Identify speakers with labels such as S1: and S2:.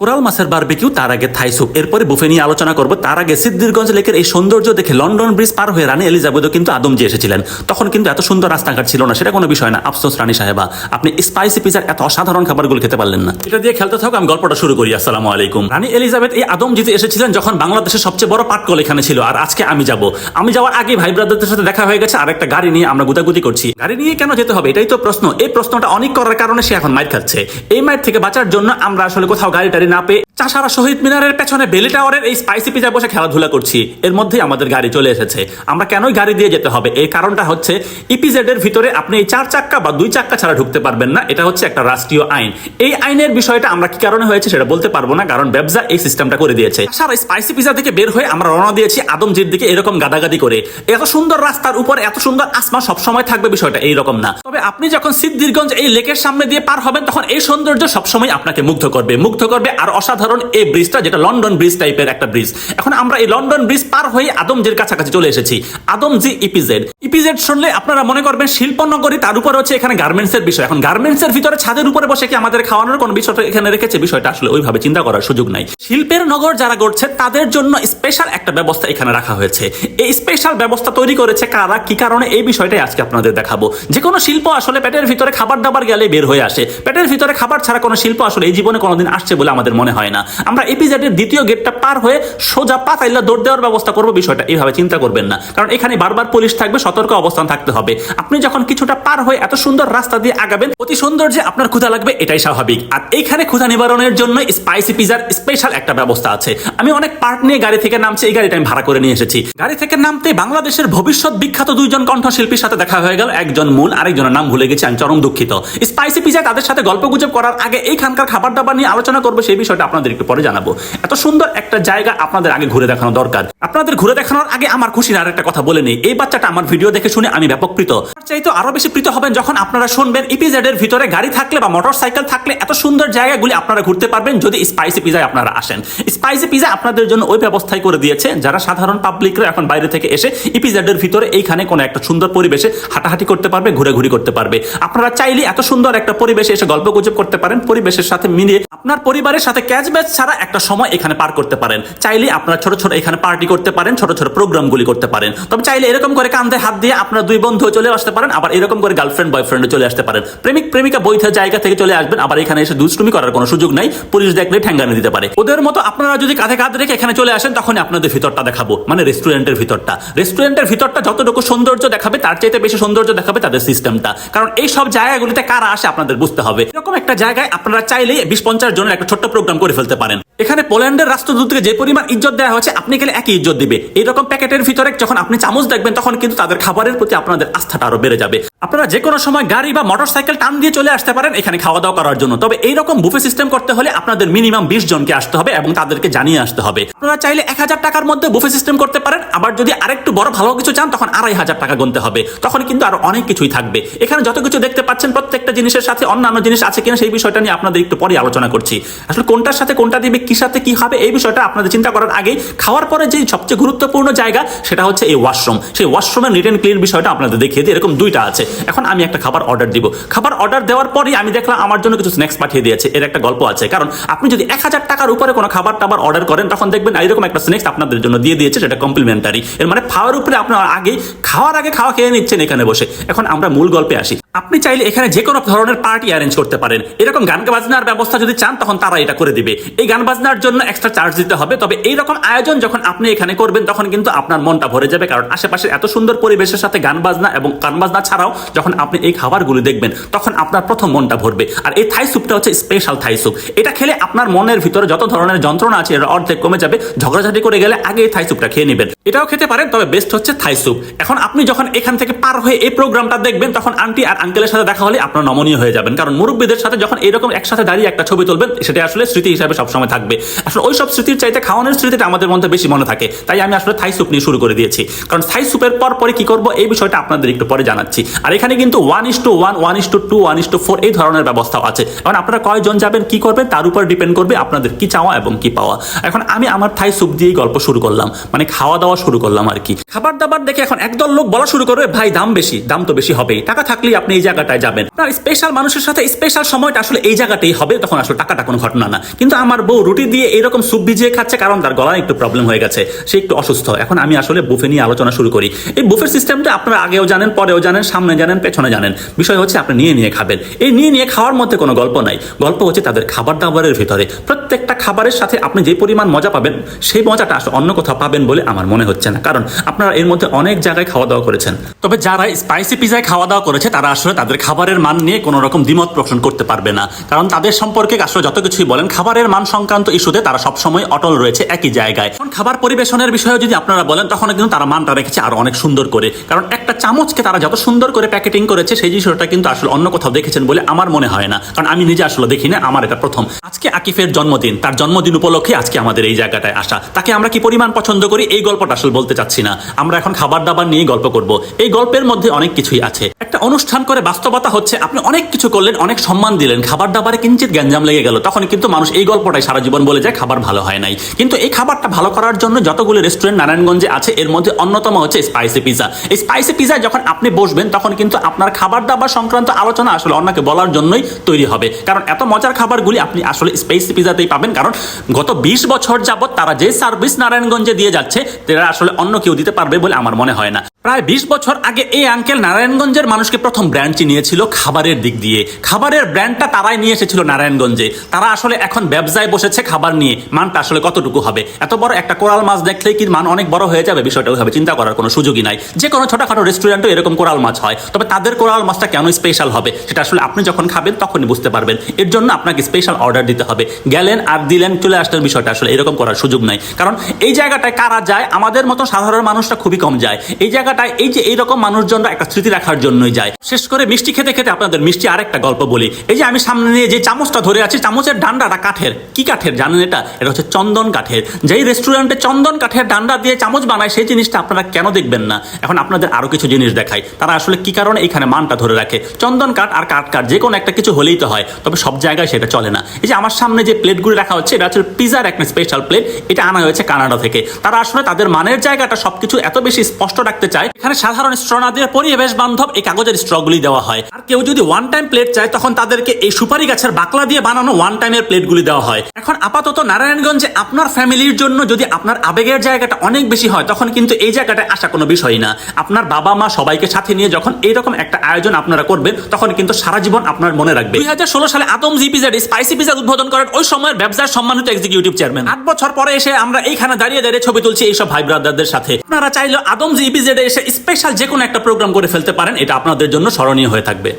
S1: Coral মাছের barbecue তার আগে থাই স্যুপ এরপরে বুফে নিয়ে আলোচনা করব। তার আগে সিদ্দিরগঞ্জ লেকের এই সৌন্দর্য দেখে লন্ডন ব্রিজ পার হয়ে রানী এলিজাবেথও কিন্তু আদমজি এসেছিলেন। তখন কিন্তু এত সুন্দর রাস্তাঘাট ছিল না, সেটা কোনো বিষয় না। আফসোস রানী সাহেবা, আপনি স্পাইসি পিজার এত অসাধারণ খাবারগুলো খেতে পারলেন না। এটা দিয়ে খেলতে থাকো আমি গল্পটা শুরু করি। আসসালামু আলাইকুম। রানী এলিজাবেথ এই আদমজিতে এসেছিলেন যখন বাংলাদেশের সবচেয়ে বড় পাটকল এখানে ছিল, আর আজকে আমি যাব। আমি যাওয়ার আগে ভাই ব্রাদারদের সাথে দেখা হয়ে গেছে আর একটা গাড়ি নিয়ে আমরা গুতাগুতি করছি। গাড়ি নিয়ে কেন যেতে হবে, এটাই তো প্রশ্ন। এই প্রশ্নটা অনেক করার কারণে সে এখন মাইর খাচ্ছে। এই মাইর থেকে বাঁচার জন্য আমরা আসলে কোথাও গাড়ি না পেয়ে চাষারা শহীদ মিনারের পেছনে বেলি টাওয়ারের এই স্পাইসি পিজা বসে খেলাধুলা করছি। এর মধ্যেই আমাদের গাড়ি চলে এসেছে। আমরা কেনই গাড়ি দিয়ে যেতে হবে? এই কারণটা হচ্ছে ইপিজেড এর ভিতরে আপনি এই চার চাক্কা বা দুই চাক্কা ছাড়া ঢুকতে পারবেন না। এটা হচ্ছে একটা রাষ্ট্রীয় আইন। এই আইনের বিষয়টা আমরা কি কারণে হয়েছে সেটা বলতে পারব না, কারণ ব্যবসা এই সিস্টেমটা করে দিয়েছে। সারা স্পাইসি পিজা থেকে বের হয়ে আমরা রওনা দিয়েছি আদমজির দিকে এরকম গাদাগাদি করে। এত সুন্দর রাস্তার উপর এত সুন্দর আসমা সবসময় থাকবে বিষয়টা এইরকম না। তবে আপনি যখন সিদ্ধিরগঞ্জ এই লেকের সামনে দিয়ে পার হবেন, তখন এই সৌন্দর্য সবসময় আপনাকে মুগ্ধ করবে। মুগ্ধ করবে আর অসাধারণ এই ব্রিজটা যেটা লন্ডন ব্রিজ টাইপের একটা ব্রিজ। এখন আমরা এই লন্ডন ব্রিজ পার হয়ে আদমজির কাছাকাছি চলে এসেছি। আদমজি ইপিজেড ইপিজেড শুনলে আপনারা মনে করবেন শিল্পনগরী, তার উপর হচ্ছে এখানে গার্মেন্টস এর বিষয়। এখন গার্মেন্টস এর ভিতরে ছাদের উপরে বসে কি আমাদের খাওয়ানোর কোন বিষয়টা এখানে রেখেছে? বিষয়টা আসলে ওইভাবে চিন্তা করার সুযোগ নাই। শিল্পের নগর যারা গড়ছে, তাদের জন্য স্পেশাল একটা ব্যবস্থা এখানে রাখা হয়েছে। এই স্পেশাল ব্যবস্থা তৈরি করেছে কারা? কি কারণে? এই বিষয়টাই আজকে আপনাদের দেখাবো। যে কোনো শিল্প আসলে পেটের ভিতরে খাবার দাবার গেলে বের হয়ে আসে। পেটের ভিতরে খাবার ছাড়া কোনো শিল্প আসলে এই জীবনে কোনোদিন আসছে বলে আমাদের মনে হয় না। আমরা এপিজেডের দ্বিতীয় গেটটা পার হয়ে সোজা পাতাইলা দৌড় দেওয়ার ব্যবস্থা করব বিষয়টা। এইভাবে চিন্তা করবেন না। কারণ এখানে বারবার পুলিশ থাকবে, সতর্ক অবস্থান থাকতে হবে। আপনি যখন কিছুটা পার হয়ে এত সুন্দর রাস্তা দিয়ে আগাবেন, অতি সুন্দর যে আপনার ক্ষুধা লাগবে, এটাই স্বাভাবিক। আর এইখানে ক্ষুধা নিবারণের জন্য স্পাইসি পিজার স্পেশাল একটা ব্যবস্থা আছে। আমি অনেক পার্ট নিয়ে গাড়ি থেকে নামছি, এই গাড়িটা আমি ভাড়া করে নিয়ে এসেছি। গাড়ি থেকে নামতে বাংলাদেশের ভবিষ্যৎ বিখ্যাত দুইজন কণ্ঠশিল্পীর সাথে দেখা হয়ে গেল। একজন মূল, আরেকজনের নাম ভুলে গেছি, আমি চরম দুঃখিত। স্পাইসি পিজা তাদের সাথে গল্প গুজব করার আগে এইখানকার খাবার দাবার নিয়ে আলোচনা করব, সেই বিষয়টা আপনাদের একটু পরে জানাব। এত সুন্দর একটা জায়গা আপনাদের আগে ঘুরে দেখানো দরকার। আপনাদের ঘুরে দেখানোর আগে আমার খুশির আর একটা কথা বলে নেই। এই বাচ্চাটা আমার ভিডিও দেখে শুনে আমি ব্যাপক প্রীত। চাইতে আরও বেশি প্রীত হবেন যখন আপনারা শুনবেন ইপিজেড এর ভিতরে গাড়ি থাকলে বা মোটর সাইকেল থাকলে এত সুন্দর জায়গাগুলি আপনারা ঘুরতে পারবেন যদি স্পাইসি পিজায় আপনারা আসেন। স্পাইসি পিজা আপনাদের জন্য ওই ব্যবস্থাই করে দিয়েছে যারা সাধারণ পাবলিকরা এখন বাইরে থেকে এসে ইপিজেড এর ভিতরে এইখানে কোনো একটা সুন্দর পরিবেশে হাঁটাহাঁটি করতে পারবে ঘুরে ঘুরি করতে পারবে। আপনারা চাইলে এত সুন্দর একটা পরিবেশে এসে গল্প গুজব করতে পারেন। পরিবেশের সাথে মিলিয়ে আপনার পরিবারের সাথে ক্যাচ ব্যাচ ছাড়া একটা সময় এখানে পার করতে পারেন। চাইলে আপনারা ছোট ছোট এখানে পার্টি করতে পারেন, ছোট ছোট প্রোগ্রামগুলি করতে পারেন। তবে চাইলে এরকম করে কান্ধে হাত দিয়ে আপনার দুই বন্ধু চলে আসতে পারেন, আবার এরকম করে গার্লফ্রেন্ড বয়ফ্রেন্ড চলে আসতে পারেন। প্রেমিক, প্রেমিকা বৈধ জায়গা থেকে চলে আসবেন, আবার এখানে এসে দুষ্টুমি করার কোনো সুযোগ নাই, পুলিশ দেখলে ঠ্যাঙ্গানি দিতে পারে। ওদের মতো আপনারা যদি কাঁধে কাঁধ রেখে এখানে চলে আসেন তখন আপনাদের ভিতরটা দেখাবো মানে রেস্টুরেন্টের ভিতরটা। রেস্টুরেন্টের ভিতরটা যতটুকু সৌন্দর্য দেখাবে, তার চাইতে বেশি সৌন্দর্য দেখাবে তাদের সিস্টেমটা কারণ এই সব জায়গাগুলিতে কারা আসে আপনাদের বুঝতে হবে। এরকম একটা জায়গায় আপনারা চাইলেই বিশ পঞ্চাশ জনের একটা ছোট্ট প্রোগ্রাম করে ফেলতে পারেন। এখানে পোল্যান্ডের রাষ্ট্রদূতকে যে পরিমাণ ইজ্জত দেওয়া হয়েছে, আপনি গেলে একই ইজ্জত দিবে। এইরকম প্যাকেটের ভিতরে যখন আপনি চামচ দেখবেন, তখন কিন্তু তাদের খাবারের প্রতি আপনাদের আস্থাটা আরও বেড়ে যাবে। আপনারা যে কোনো সময় গাড়ি বা মোটর সাইকেল টান দিয়ে চলে আসতে পারেন এখানে খাওয়া দাওয়া করার জন্য। তবে এইরকম বুফে সিস্টেম করতে হলে আপনাদের মিনিমাম বিশ জনকে আসতে হবে এবং তাদেরকে জানিয়ে আসতে হবে। আপনারা চাইলে এক হাজার টাকার মধ্যে বুফে সিস্টেম করতে পারেন। আবার যদি আরেকটু বড় ভালো কিছু চান, তখন আড়াই হাজার টাকা গুনতে হবে। তখন কিন্তু আরও অনেক কিছুই থাকবে। এখানে যত কিছু দেখতে পাচ্ছেন, প্রত্যেকটা জিনিসের সাথে অন্যান্য জিনিস আছে কিনা সেই বিষয়টা নিয়ে আপনাদের একটু পরে আলোচনা করছি। আসলে কোনটার সাথে কোনটা দিবে, কি সাথে কি হবে, এই বিষয়টা আপনাদের চিন্তা করার আগেই খাওয়ার পরে যে সবচেয়ে গুরুত্বপূর্ণ জায়গা, সেটা হচ্ছে এই ওয়াশরুম সেই ওয়াশরুমের নিট অ্যান্ড ক্লিন বিষয়টা আপনাদের দেখিয়ে দিই। এরকম দুইটা আছে। এখন আমি একটা খাবার অর্ডার দিব। খাবার অর্ডার দেওয়ার পরেই আমি দেখলাম আমার জন্য কিছু স্ন্যাক্স পাঠিয়ে দিয়েছে। এর একটা গল্প আছে। কারণ আপনি যদি এক হাজার টাকার উপরে কোনো খাবার টাবার অর্ডার করেন, তখন দেখবেন এরকম একটা স্ন্যাক্স আপনাদের জন্য দিয়ে দিয়েছে, সেটা কমপ্লিমেন্টারি এর মানে খাওয়ার উপরে আপনার আগেই খাওয়ার আগে খাওয়া খেয়ে নিচ্ছেন এখানে বসে। এখন আমরা মূল গল্পে আসি। আপনি চাইলে এখানে যে কোনো ধরনের পার্টি অ্যারেঞ্জ করতে পারেন। এরকম গান বাজনার ব্যবস্থা যদি চান, তখন তারা এটা করে দিবে। এই গান বাজনার জন্য এক্সট্রা চার্জ দিতে হবে। তবে এইরকম আয়োজন যখন আপনি এখানে করবেন, তখন কিন্তু আপনার মনটা ভরে যাবে। কারণ আশেপাশে এত সুন্দর পরিবেশের সাথে গান বাজনা এবং গান বাজনা ছাড়াও যখন আপনি এই খাবারগুলি দেখবেন, তখন আপনার প্রথম মনটা ভরবে। আর এই থাই স্যুপটা হচ্ছে স্পেশাল থাই স্যুপ। এটা খেলে আপনার মনের ভিতরে যত ধরনের যন্ত্রণা আছে, এর অর্ধেক কমে যাবে। ঝগড়াঝাটি করে গেলে আগে এই থাই স্যুপটা খেয়ে নেবেন। এটাও খেতে পারেন, তবে বেস্ট হচ্ছে থাই স্যুপ। এখন আপনি যখন এখান থেকে পার হয়ে এই প্রোগ্রামটা দেখবেন, তখন আন্টি আর আঙ্কেলের সাথে দেখা হলে আপনার নমনীয় হয়ে যাবেন। কারণ মুরব্বীদের সাথে যখন এরকম একসাথে দাঁড়িয়ে একটা ছবি তুলবেন, সেটা আসলে স্মৃতি হিসাবে সবসময় থাকবে। আসলে ওই সব স্মৃতির চাইতে খাওয়ানোর স্মৃতিটা আমাদের মধ্যে বেশি মনে থাকে। তাই আমি আসলে থাই স্যুপ নিয়ে শুরু করে দিয়েছি। কারণ থাই স্যুপের পর পরে কি করব, এই বিষয়টা আপনাদের একটু পরে জানাচ্ছি। আর এখানে কিন্তু one is two one one is two two one is two four এই ধরনের ব্যবস্থাও আছে। এখন আপনারা কয়জন যাবেন, কি করবেন, তার উপর ডিপেন্ড করবে আপনাদের কি চাওয়া এবং কি পাওয়া। এখন আমি আমার থাই স্যুপ দিয়েই গল্প শুরু করলাম মানে খাওয়া দাওয়া শুরু করলাম আর কি। খাবার দাবার দেখে এখন একদল লোক বলা শুরু করবে, ভাই, দাম বেশি, দাম তো বেশি হবেই। টাকা থাকলেই আপনি এই জায়গাটায় যাবেন। আপনার স্পেশাল মানুষের সাথে স্পেশাল সময়টা আসলে এই জায়গাতেই হবে, তখন আসলে টাকাটা কোনো ঘটনা না। কিন্তু আমার বউ রুটি দিয়ে এরকম স্যুপ ভিজিয়ে খাচ্ছে, কারণ তার গলায় একটু প্রবলেম হয়ে গেছে, সে একটু অসুস্থ। এখন আমি আসলে বুফে নিয়ে আলোচনা শুরু করি। এই বুফের সিস্টেমটা আপনারা আগেও জানেন, পরেও জানেন, সামনে জানেন, পেছনে জানেন। বিষয় হচ্ছে আপনি নিয়ে নিয়ে খাবেন। এই নিয়ে নিয়ে খাওয়ার মধ্যে কোনো গল্প নাই। গল্প হচ্ছে তাদের খাবার দাবারের ভিতরে। প্রত্যেকটা খাবারের সাথে আপনি যে পরিমাণ মজা পাবেন, সেই মজাটা আসলে অন্য কোথাও পাবেন বলে আমার মনে হচ্ছে না। কারণ আপনারা এর মধ্যে অনেক জায়গায় খাওয়া দাওয়া করেছেন। তবে যারা স্পাইসি পিজায় খাওয়া দাওয়া করেছে, তারা আসলে তাদের খাবারের মান নিয়ে কোনো রকম দ্বিমত পোষণ করতে পারবে না। কারণ তাদের সম্পর্কে আসলে যত কিছুই বলেন, খাবারের মান সংক্রান্ত ইস্যুতে তারা সবসময় অটল রয়েছে একই জায়গায়। এখন খাবার পরিবেশনের বিষয়ে যদি আপনারা বলেন তখন কিন্তু তারা মানটা রেখেছে আরও অনেক সুন্দর করে। কারণ একটা চামচকে তারা যত সুন্দর করে প্যাকেটিং করেছে, সেই জিনিসটা কিন্তু আসলে অন্য কোথাও দেখেছেন বলে আমার মনে হয় না। কারণ আমি নিজে আসলে দেখি না, আমার এটা প্রথম। আজকে আকিফের জন্মদিন, তার জন্মদিন উপলক্ষে আজকে আমাদের এই জায়গাটায় আসা। তাকে আমরা কি পরিমাণ পছন্দ করি, এই গল্পটা আসলে বলতে চাচ্ছি না। আমরা এখন খাবার দাবার নিয়ে গল্প করব। এই গল্পের মধ্যে অনেক কিছুই আছে। একটা অনুষ্ঠান করে বাস্তবতা হচ্ছে, আপনি অনেক কিছু করলেন, অনেক সম্মান দিলেন খাবার দাবারে কিঞ্চিত গ্যাঞ্জাম লেগে গেল। তখন কিন্তু মানুষ এই গল্পটাই সারা জীবন বলে যায়, খাবার ভালো হয় নাই। কিন্তু এই খাবারটা ভালো করার জন্য যতগুলো রেস্টুরেন্ট নারায়ণগঞ্জে আছে, এর মধ্যে অন্যতম হচ্ছে স্পাইসি পিজা এই স্পাইসি পিজায় যখন আপনি বসবেন, তখন কিন্তু আপনার খাবার দাবার সংক্রান্ত আলোচনা আসলে অন্যকে বলার জন্যই তৈরি হবে। কারণ এত মজার খাবারগুলি আপনি আসলে স্পাইসি পিজাতেই পাবেন। কারণ গত বিশ বছর যাবৎ তারা যে সার্ভিস নারায়ণগঞ্জে দিয়ে যাচ্ছে, তারা আসলে অন্য কেউ দিতে পারবে বলে আমার মনে হয় না। প্রায় বিশ বছর আগে এই আঙ্কেল নারায়ণগঞ্জের মানুষকে প্রথম ব্র্যান্ড চিনিয়েছিল খাবারের দিক দিয়ে। খাবারের ব্র্যান্ডটা তারাই নিয়ে এসেছিল নারায়ণগঞ্জে। তারা আসলে এখন ব্যবসায় বসেছে খাবার নিয়ে। মানটা আসলে কতটুকু হবে? এত বড় একটা কোরাল মাছ দেখলেই কি মান অনেক বড় হয়ে যাবে? বিষয়টা ওইভাবে চিন্তা করার কোনো সুযোগই নাই। যে কোনো ছোটখাটো রেস্টুরেন্টও এরকম কোরাল মাছ হয়। তবে তাদের কোরাল মাছটা কেন স্পেশাল হবে? সেটা আসলে আপনি যখন খাবেন, তখনই বুঝতে পারবেন। এর জন্য আপনাকে স্পেশাল অর্ডার দিতে হবে। গেলেন আর দিলেন, চলে আসলেন বিষয়টা আসলে এরকম করার সুযোগ নাই। কারণ এই জায়গাটায় কারা যায়? আমাদের মতো সাধারণ মানুষটা খুবই কম যায়। এই জায়গাটায় এই যে এইরকম মানুষজনরা একটা স্মৃতি রাখার জন্যই যায়। শেষ করে মিষ্টি খেতে খেতে আপনাদের মিষ্টি আরেকটা গল্প বলি। এই যে আমি সামনে নিয়ে যে চামচটা ধরে আছি, চামচের ডান্ডাটা কাঠের। কি কাঠের জানেন এটা? এটা হচ্ছে চন্দন কাঠের। যেই রেস্টুরেন্টে চন্দন কাঠের ডান্ডা দিয়ে চামচ বানায়, সেই জিনিসটা আপনারা কেন দেখবেন না? এখন আপনাদের আরও কিছু জিনিস দেখাই। তারা আসলে কি কারণে এখানে মানটা ধরে রাখে? চন্দন কাঠ আর কাঠ কাঠ যে কোনো একটা কিছু হলেই তো হয়, তবে সব জায়গায় সেটা চলে না। এই যে আমার সামনে যে প্লেটগুলো রাখা হচ্ছে, এটা হচ্ছে পিজার একটা স্পেশাল প্লেট এটা আনা হয়েছে কানাডা থেকে। তারা আসলে তাদের মানের জায়গাটা সবকিছু এত বেশি স্পষ্ট রাখতে চায় এখানে সাধারণ স্ট্র না দিয়ে পরিবেশ বান্ধব এই কাগজের স্ট্রগুলি দেওয়া হয়। আর কেউ যদি ওয়ান টাইম প্লেট চায়, তখন তাদেরকে এই সুপারি গাছের বাকলা দিয়ে বানানো ওয়ান টাইমের প্লেটগুলি দেওয়া হয়। এখন আপাতত নারায়ণগঞ্জে আপনার ফ্যামিলির জন্য যদি আপনার আবেগের জায়গাটা অনেক বেশি হয়, তখন কিন্তু এই জায়গাটায় আসা কোনো বিষয় না। আপনার বাবা মা সবাইকে সাথে নিয়ে যখন এইরকম একটা আয়োজন আপনারা করবেন, তখন কিন্তু সারা জীবন আপনার মনে রাখবে। দুই হাজার ষোলো সালে আদম জি পিজার স্পাইসি পিজা উদ্বোধন করেন ওই সময়ের ব্যবসার সম্মানিত এক্সিকিউটিভ চেয়ারম্যান আট বছর পরে এসে আমরা এইখানে দাঁড়িয়ে দাঁড়িয়ে ছবি তুলছি এইসব ভাই ব্রাদারদের সাথে। আপনারা চাইলে আদম জি পিজেডে এসে স্পেশাল যে কোনো একটা প্রোগ্রাম করে ফেলতে পারেন, এটা আপনাদের জন্য স্মরণীয় হয়ে থাকবে।